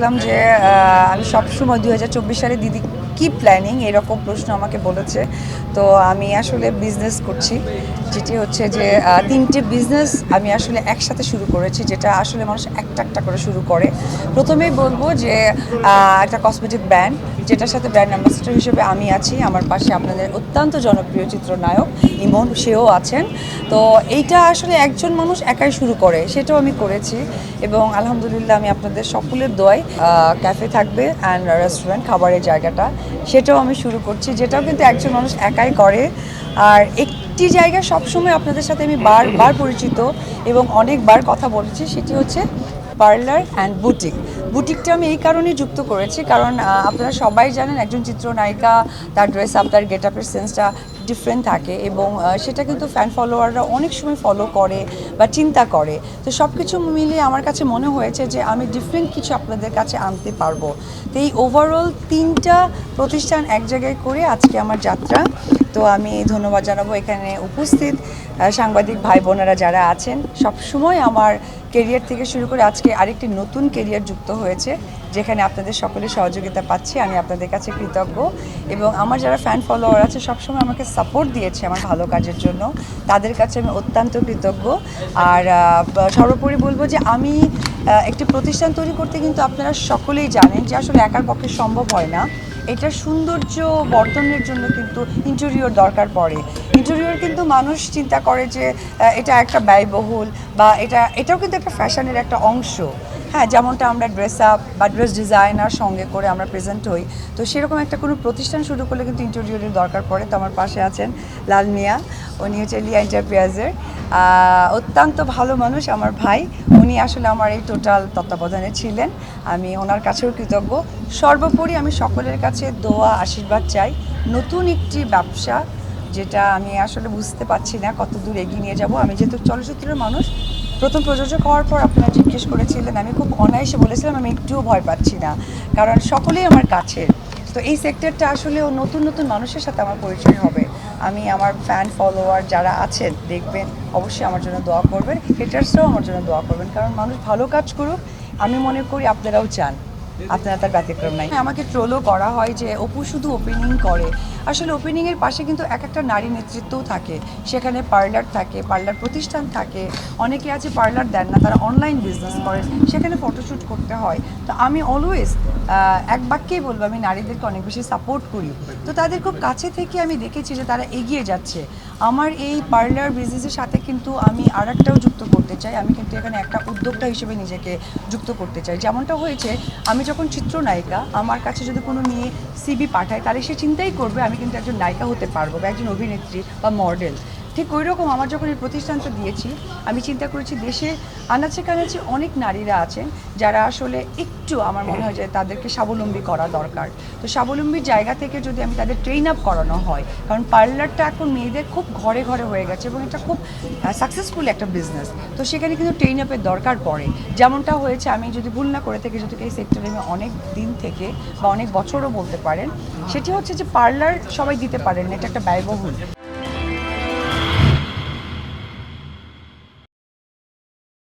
বলেছিলাম যে আমি সবসময় দু হাজার চব্বিশ সালে দিদি কী প্ল্যানিং এরকম প্রশ্ন আমাকে বলেছে। তো আমি আসলে বিজনেস করছি। যেটি হচ্ছে যে তিনটে বিজনেস আমি আসলে একসাথে শুরু করেছি, যেটা আসলে মানুষ একটা একটা করে শুরু করে। প্রথমেই বলব যে একটা কসমেটিক ব্র্যান্ড যেটার সাথে ব্র্যান্ড অ্যাম্বাসেডর হিসেবে আমি আছি। আমার পাশে আপনাদের অত্যন্ত জনপ্রিয় চিত্রনায়ক ইমন, সেও আছেন। তো এইটা আসলে একজন মানুষ একাই শুরু করে, সেটাও আমি করেছি। এবং আলহামদুলিল্লাহ আমি আপনাদের সকলের দোয়াই ক্যাফে থাকবে অ্যান্ড রেস্টুরেন্ট খাবারের জায়গাটা, সেটাও আমি শুরু করছি, যেটাও কিন্তু একজন মানুষ একাই করে। আর একটি জায়গা সবসময় আপনাদের সাথে আমি বারবার পরিচিত এবং অনেকবার কথা বলেছি, সেটি হচ্ছে পার্লার অ্যান্ড বুটিক। বুটিকটা আমি এই কারণেই যুক্ত করেছি কারণ আপনারা সবাই জানেন একজন চিত্রনায়িকা, তার ড্রেস আপ তার গেট আপের সেন্সটা ডিফারেন্ট থাকে এবং সেটা কিন্তু ফ্যান ফলোয়াররা অনেক সময় ফলো করে বা চিন্তা করে। তো সব কিছু মিলিয়ে আমার কাছে মনে হয়েছে যে আমি ডিফারেন্ট কিছু আপনাদের কাছে আনতে পারব। তো এই ওভারঅল তিনটা প্রতিষ্ঠান এক জায়গায় করে আজকে আমার যাত্রা। তো আমি ধন্যবাদ জানাব এখানে উপস্থিত সাংবাদিক ভাই বোনেরা যারা আছেন। সবসময় আমার কেরিয়ার থেকে শুরু করে আজকে আরেকটি নতুন কেরিয়ার যুক্ত হয়েছে, যেখানে আপনাদের সকলের সহযোগিতা পাচ্ছি, আমি আপনাদের কাছে কৃতজ্ঞ। এবং আমার যারা ফ্যান ফলোয়ার আছে সবসময় আমাকে সাপোর্ট দিয়েছে আমার ভালো কাজের জন্য। তাদের কাছে আমি অত্যন্ত কৃতজ্ঞ। আর সর্বোপরি বলব যে আমি একটি প্রতিষ্ঠান তৈরি করতে কিন্তু আপনারা সকলেই জানেন যে আসলে একার পক্ষে সম্ভব হয় না। এটার সৌন্দর্য বর্ধনের জন্য কিন্তু ইন্টেরিয়র দরকার পড়ে। ইন্টেরিয়র কিন্তু মানুষ চিন্তা করে যে এটা একটা ব্যয়বহুল বা এটা, এটাও কিন্তু একটা ফ্যাশনের একটা অংশ। হ্যাঁ যেমনটা আমরা ড্রেস আপ বা ড্রেস ডিজাইনার সঙ্গে করে আমরা প্রেজেন্ট হই। তো সেরকম একটা কোনো প্রতিষ্ঠান শুরু করলে কিন্তু ইন্টেরিয়রের দরকার পড়ে। তো আমার পাশে আছেন লাল মিয়া। উনি হচ্ছে লিয়া এন্টারপ্রাইজের। অত্যন্ত ভালো মানুষ আমার ভাই। উনি আসলে আমার এই টোটাল তত্ত্বাবধানে ছিলেন। আমি ওনার কাছেও কৃতজ্ঞ। সর্বোপরি আমি সকলের কাছে দোয়া, আশীর্বাদ চাই। নতুন একটি ব্যবসা, যেটা আমি আসলে বুঝতে পারছি না কত দূর এগিয়ে নিয়ে যাব। আমি যেহেতু চলচ্চিত্রের মানুষ, প্রথম প্রযোজক হওয়ার পর আপনারা জিজ্ঞেস করেছিলেন, আমি খুব অনায়াসে বলেছিলাম, আমি একটুও ভয় পাচ্ছি না। কারণ সকলেই আমার কাছের। তো এই সেক্টরটা আসলে নতুন নতুন মানুষের সাথে আমার পরিচয় হবে। আমি আমার ফ্যান ফলোয়ার যারা আছেন, দেখবেন, অবশ্যই আমার জন্য দোয়া করবেন। হেটার্সরাও আমার জন্য দোয়া করবেন, কারণ মানুষ ভালো কাজ করুক। আমি মনে করি আপনারাও চান। আপনারা তার ব্যতিক্রম নাই। আমাকে ট্রোলও করা হয় যে অপু শুধু ওপেনিং করে। আসলে ওপেনিংয়ের পাশে কিন্তু এক একটা নারী নেতৃত্বও থাকে। সেখানে পার্লার থাকে পার্লার প্রতিষ্ঠান থাকে। অনেকে আছে পার্লার দেন না, তারা অনলাইন বিজনেস করেন। সেখানে ফটোশ্যুট করতে হয়। তো আমি অলওয়েজ এক বাক্যেই বলব, আমি নারীদেরকে অনেক বেশি সাপোর্ট করি। তো তাদের খুব কাছে থেকে আমি দেখেছি যে তারা এগিয়ে যাচ্ছে। আমার এই পার্লার বিজনেসের সাথে কিন্তু আমি আর একটাও যুক্ত করতে চাই। আমি কিন্তু এখানে একটা উদ্যোক্তা হিসেবে নিজেকে যুক্ত করতে চাই। যেমনটা হয়েছে, আমি যখন চিত্রনায়িকা, আমার কাছে যদি কোনো মেয়ে সিবি পাঠায়, তাহলে সে চিন্তাই করবে আমি কিন্তু একজন নায়িকা হতে পারব বা একজন অভিনেত্রী বা মডেল ঠিক ওই রকম আমার যখন এই প্রতিষ্ঠানটা দিয়েছি, আমি চিন্তা করেছি দেশে আনাচে কানাচে অনেক নারীরা আছেন যারা আসলে একটু আমার মনে হয় যে তাদেরকে স্বাবলম্বী করা দরকার। তো স্বাবলম্বীর জায়গা থেকে যদি আমি তাদের ট্রেন আপ করানো হয়, কারণ পার্লারটা এখন মেয়েদের খুব ঘরে ঘরে হয়ে গেছে এবং এটা খুব সাকসেসফুল একটা বিজনেস তো সেখানে কিন্তু ট্রেন আপের দরকার পড়ে। যেমনটা হয়েছে, আমি যদি ভুল না করে থেকে, যদি এই সেক্টরে আমি অনেক দিন থেকে বা অনেক বছরও বলতে পারেন, সেটি হচ্ছে যে পার্লার সবাই দিতে পারেন এটা একটা ব্যয়বহুল।